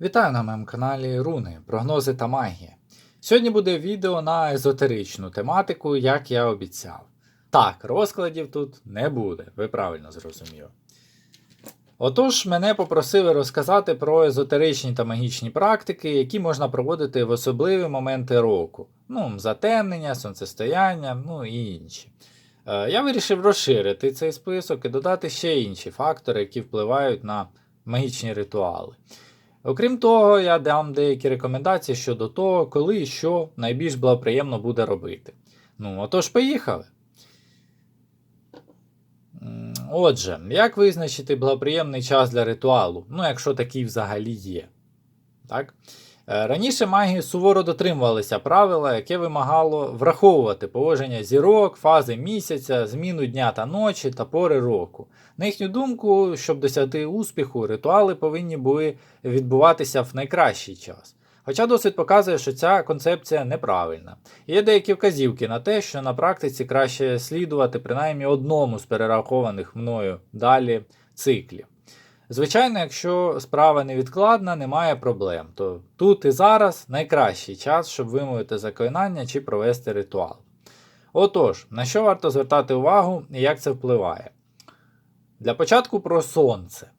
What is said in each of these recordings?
Вітаю на моєму каналі Руни, прогнози та магія. Сьогодні буде відео на езотеричну тематику, як я обіцяв. Так, розкладів тут не буде, ви правильно зрозуміли. Отож, мене попросили розказати про езотеричні та магічні практики, які можна проводити в особливі моменти року. Ну, затемнення, сонцестояння, ну і інші. Е, Я вирішив розширити цей список і додати ще інші фактори, які впливають на магічні ритуали. Окрім того, я дам деякі рекомендації щодо того, коли і що найбільш благоприємно буде робити. Ну, отож, поїхали. Отже, як визначити благоприємний час для ритуалу? Ну, якщо такий взагалі є. Так? Е, Раніше маги суворо дотримувалися правила, яке вимагало враховувати положення зірок, фази місяця, зміну дня та ночі та пори року. На їхню думку, щоб досягти успіху, ритуали повинні були відбуватися в найкращий час. Хоча досвід показує, що ця концепція неправильна. Є деякі вказівки на те, що на практиці краще слідувати принаймні одному з перерахованих мною далі циклів. Звичайно, якщо справа невідкладна, немає проблем, то тут і зараз найкращий час, щоб вимовити заклинання чи провести ритуал. Отож, на що варто звертати увагу і як це впливає? Для початку про сонце.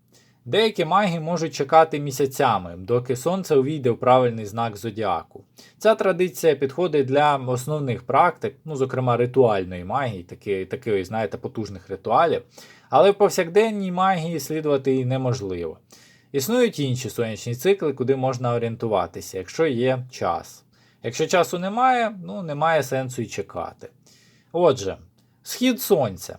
Деякі маги можуть чекати місяцями, доки сонце увійде в правильний знак зодіаку. Ця традиція підходить для основних практик, ну, зокрема ритуальної магії, таки, такої, знаєте, потужних ритуалів, але в повсякденній магії слідувати її неможливо. Існують інші сонячні цикли, куди можна орієнтуватися, якщо є час. Якщо часу немає, ну немає сенсу й чекати. Отже, схід сонця.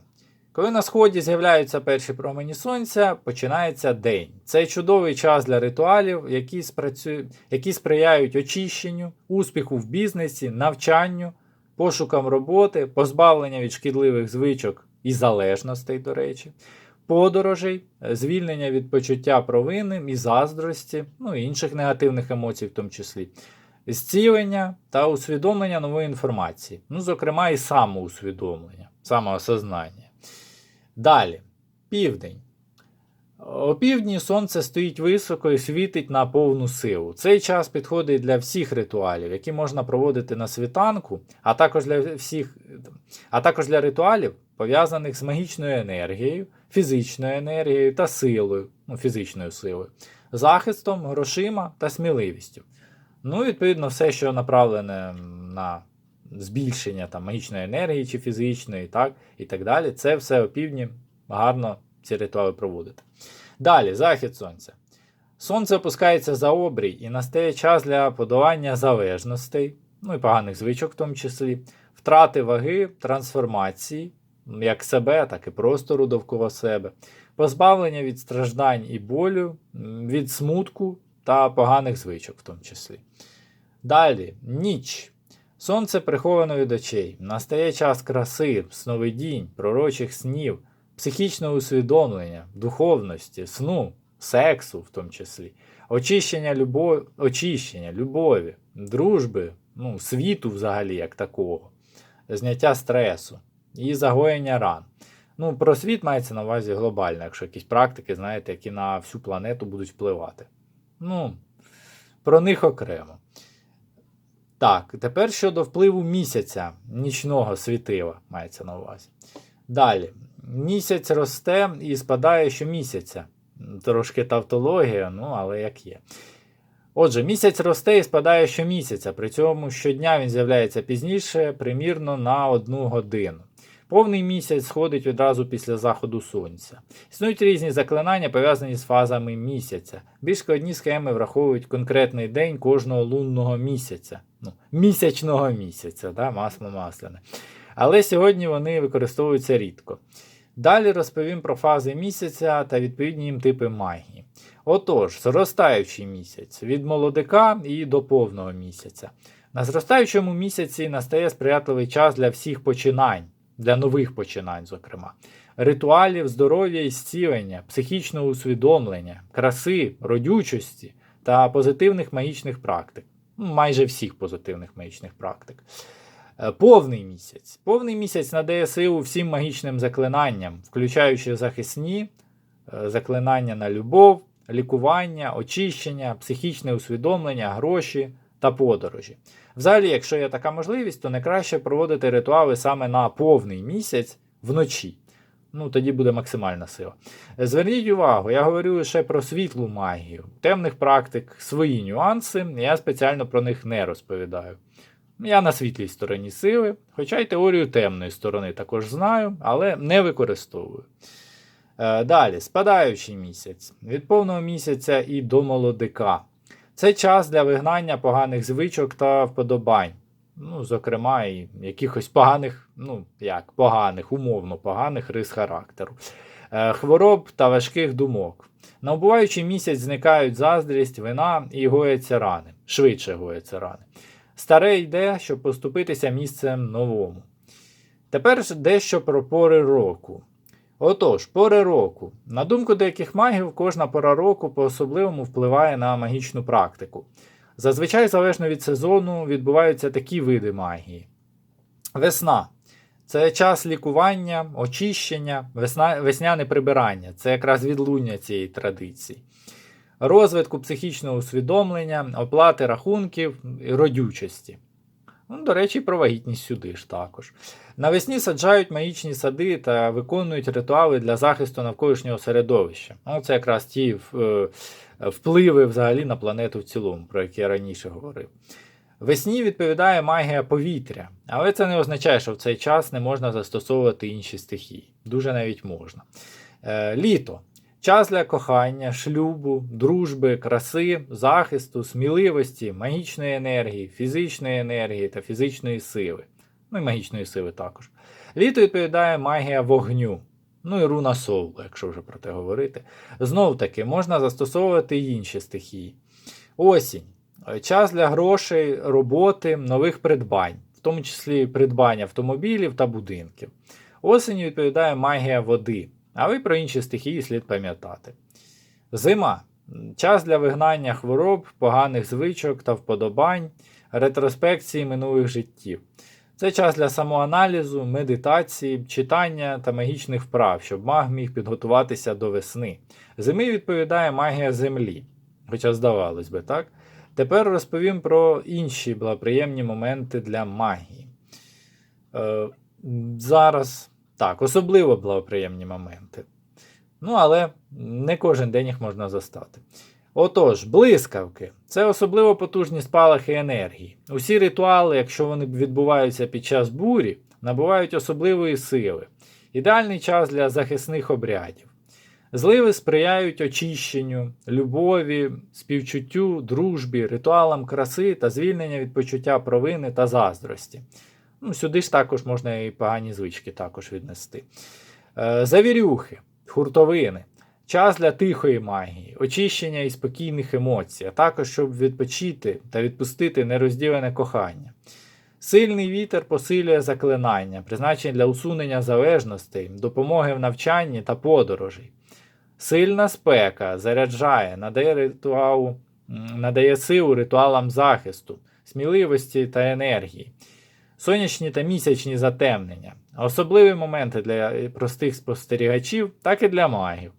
Коли на сході з'являються перші промені сонця, починається день. Це чудовий час для ритуалів, які, спрацю... які сприяють очищенню, успіху в бізнесі, навчанню, пошукам роботи, позбавлення від шкідливих звичок і залежностей, до речі, подорожей, звільнення від почуття провини і заздрості, ну і інших негативних емоцій, в тому числі, зцілення та усвідомлення нової інформації, ну, зокрема, і самоусвідомлення, самоосознання. Далі, південь. О півдні сонце стоїть високо і світить на повну силу. Цей час підходить для всіх ритуалів, які можна проводити на світанку, а також для всіх, а також для ритуалів, пов'язаних з магічною енергією, фізичною енергією та силою, ну, фізичною силою, захистом, грошима та сміливістю. Ну, відповідно, все, що направлене на збільшення там, магічної енергії чи фізичної, так, і так далі, це все опівдні гарно ці ритуали проводити. Далі, захід сонця. Сонце опускається за обрій і настає час для подолання залежностей, ну і поганих звичок, в тому числі, втрати ваги, трансформації, як себе, так і простору довкола себе, позбавлення від страждань і болю, від смутку та поганих звичок, в тому числі. Далі, ніч. Сонце приховано від очей. Настає час краси, сновидінь, пророчих снів, психічного усвідомлення, духовності, сну, сексу, в тому числі, очищення, любов... очищення любові, дружби, ну, світу взагалі як такого, зняття стресу і загоєння ран. Ну, про світ мається на увазі глобально, якщо якісь практики, знаєте, які на всю планету будуть впливати. Ну, про них окремо. Так, тепер щодо впливу місяця, нічного світила, мається на увазі. Далі. Місяць росте і спадає щомісяця. Трошки тавтологія, ну, але як є. Отже, місяць росте і спадає щомісяця, при цьому щодня він з'являється пізніше, примірно на одну годину. Повний місяць сходить відразу після заходу сонця. Існують різні заклинання, пов'язані з фазами місяця. Більш складні схеми враховують конкретний день кожного лунного місяця. Ну, місячного місяця, да, масло масляне. Але сьогодні вони використовуються рідко. Далі розповім про фази місяця та відповідні їм типи магії. Отож, зростаючий місяць від молодика і до повного місяця. На зростаючому місяці настає сприятливий час для всіх починань, для нових починань, зокрема, ритуалів здоров'я і зцілення, психічного усвідомлення, краси, родючості та позитивних магічних практик. Ну, Майже всіх позитивних магічних практик. Е, Повний місяць. Повний місяць надає силу всім магічним заклинанням, включаючи захисні, е, заклинання на любов, лікування, очищення, психічне усвідомлення, гроші та подорожі. Взагалі, якщо є така можливість, то найкраще проводити ритуали саме на повний місяць вночі. Ну, тоді буде максимальна сила. Зверніть увагу, я говорю лише про світлу магію. Темних практик свої нюанси, я спеціально про них не розповідаю. Я на світлій стороні сили, хоча й теорію темної сторони також знаю, але не використовую. Е, Далі, спадаючий місяць. Від повного місяця і до молодика. Це час для вигнання поганих звичок та вподобань. Ну, зокрема, і якихось поганих, ну як, поганих, умовно поганих рис характеру, е, хвороб та важких думок. На убуваючий місяць зникають заздрість, вина і гояться рани. Швидше гояться рани. Старе йде, щоб поступитися місцем новому. Тепер дещо про пори року. Отож, пори року. На думку деяких магів, кожна пора року по-особливому впливає на магічну практику. Зазвичай, залежно від сезону, відбуваються такі види магії. Весна це час лікування, очищення, весна, весняне прибирання це якраз відлуння цієї традиції. Розвитку психічного усвідомлення, оплати рахунків родючості. Ну, до речі, про вагітність сюди ж також. Навесні саджають магічні сади та виконують ритуали для захисту навколишнього середовища. Ну, це якраз ті е, впливи взагалі на планету в цілому, про які я раніше говорив. Весні відповідає магія повітря, але це не означає, що в цей час не можна застосовувати інші стихії. Дуже навіть можна. Е, літо. Час для кохання, шлюбу, дружби, краси, захисту, сміливості, магічної енергії, фізичної енергії та фізичної сили. Ну і магічної сили також. Літо відповідає магія вогню. Ну і руна солу, якщо вже про те говорити. Знов таки, можна застосовувати й інші стихії. Осінь. Час для грошей, роботи, нових придбань, в тому числі придбання автомобілів та будинків. Осінь відповідає магія води. А ви про інші стихії слід пам'ятати. Зима час для вигнання хвороб, поганих звичок та вподобань, ретроспекції минулих життів. Це час для самоаналізу, медитації, читання та магічних вправ, щоб маг міг підготуватися до весни. Зими відповідає магія землі. Хоча здавалось би, так? Тепер розповім про інші благоприємні моменти для магії. Е, зараз. Так, особливо благоприємні моменти. Ну, але не кожен день їх можна застати. Отож, блискавки це особливо потужні спалахи енергії. Усі ритуали, якщо вони відбуваються під час бурі, набувають особливої сили. Ідеальний час для захисних обрядів. Зливи сприяють очищенню, любові, співчуттю, дружбі, ритуалам краси та звільнення від почуття провини та заздрості. Ну, Сюди ж також можна і погані звички також віднести. Е, Завірюхи, хуртовини, час для тихої магії, очищення і спокійних емоцій, а також щоб відпочити та відпустити нерозділене кохання. Сильний вітер посилює заклинання, призначені для усунення залежностей, допомоги в навчанні та подорожей. Сильна спека заряджає, надає ритуалу, надає силу ритуалам захисту, сміливості та енергії. Сонячні та місячні затемнення. Особливі моменти для простих спостерігачів, так і для магів.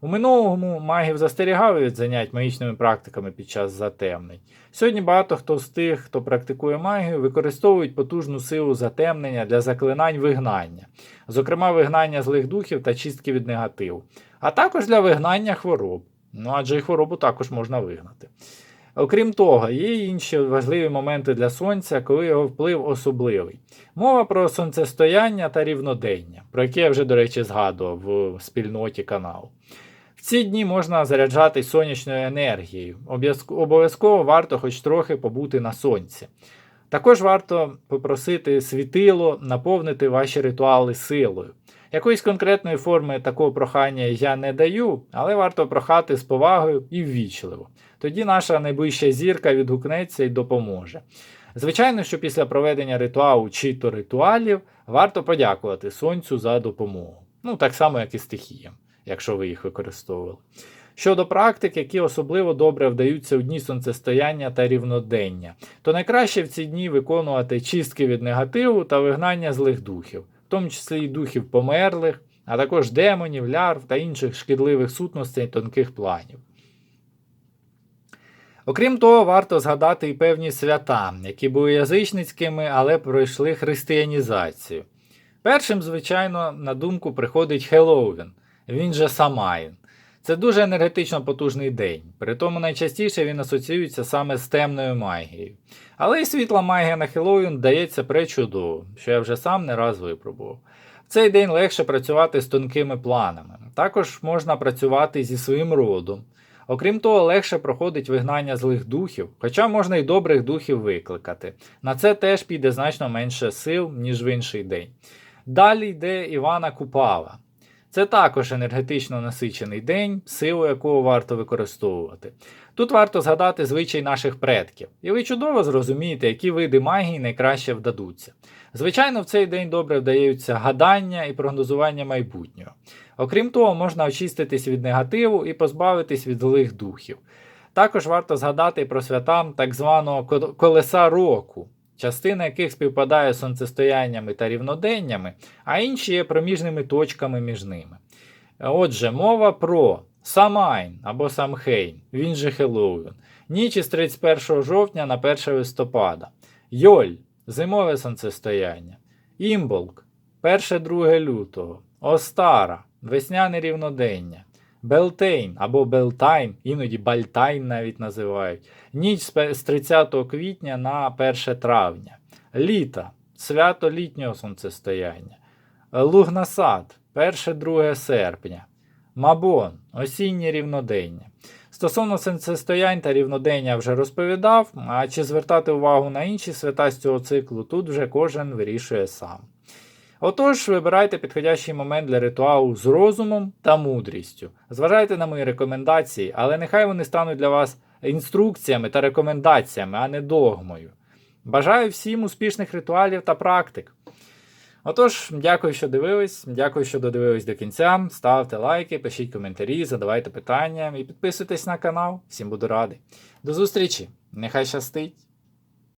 У минулому магів застерігали від занять магічними практиками під час затемнень. Сьогодні багато хто з тих, хто практикує магію, використовують потужну силу затемнення для заклинань вигнання, зокрема вигнання злих духів та чистки від негативу, а також для вигнання хвороб. Ну адже і хворобу також можна вигнати. Окрім того, є інші важливі моменти для сонця, коли його вплив особливий. Мова про сонцестояння та рівнодення, про яке я вже, до речі, згадував в спільноті каналу. В ці дні можна заряджатись сонячною енергією. Обов'язково варто хоч трохи побути на сонці. Також варто попросити світило наповнити ваші ритуали силою. Якоїсь конкретної форми такого прохання я не даю, але варто прохати з повагою і ввічливо. Тоді наша найближча зірка відгукнеться і допоможе. Звичайно, що після проведення ритуалу чи то ритуалів варто подякувати сонцю за допомогу. Ну, так само, як і стихіям, якщо ви їх використовували. Щодо практик, які особливо добре вдаються у дні сонцестояння та рівнодення, то найкраще в ці дні виконувати чистки від негативу та вигнання злих духів, в тому числі і духів померлих, а також демонів, лярв та інших шкідливих сутностей тонких планів. Окрім того, варто згадати і певні свята, які були язичницькими, але пройшли християнізацію. Першим, звичайно, на думку приходить Хеллоуін, він же Самайн. Це дуже енергетично потужний день, при тому найчастіше він асоціюється саме з темною магією. Але і світла магія на Хеллоуін дається пречудово, що я вже сам не раз випробував. В цей день легше працювати з тонкими планами. Також можна працювати зі своїм родом. Окрім того, легше проходить вигнання злих духів, хоча можна й добрих духів викликати. На це теж піде значно менше сил, ніж в інший день. Далі йде Івана Купава. Це також енергетично насичений день, силу якого варто використовувати. Тут варто згадати звичай наших предків, і ви чудово зрозумієте, які види магії найкраще вдадуться. Звичайно, в цей день добре вдаються гадання і прогнозування майбутнього. Окрім того, можна очиститись від негативу і позбавитись від злих духів. Також варто згадати про свята так званого колеса року, частина яких співпадає з сонцестояннями та рівноденнями, а інші є проміжними точками між ними. Отже, мова про Самайн або Самхейн, він же Хеллоуін, ніч із 31 жовтня на 1 листопада, Йоль зимове сонцестояння, Імболк 1-2 лютого, Остара весняне рівнодення, Белтейн або Белтайн, іноді Бальтайн навіть називають, ніч з 30 квітня на 1 травня, Літа свято літнього сонцестояння, Лугнасад. 1-2 серпня, Мабон. Осіннє рівнодення. Стосовно сонцестоянь та рівнодення вже розповідав, а чи звертати увагу на інші свята з цього циклу, тут вже кожен вирішує сам. Отож, вибирайте підходящий момент для ритуалу з розумом та мудрістю. Зважайте на мої рекомендації, але нехай вони стануть для вас інструкціями та рекомендаціями, а не догмою. Бажаю всім успішних ритуалів та практик. Отож, дякую, що дивились. Дякую, що додивились до кінця. Ставте лайки, пишіть коментарі, задавайте питання і підписуйтесь на канал. Всім буду радий. До зустрічі! Нехай щастить!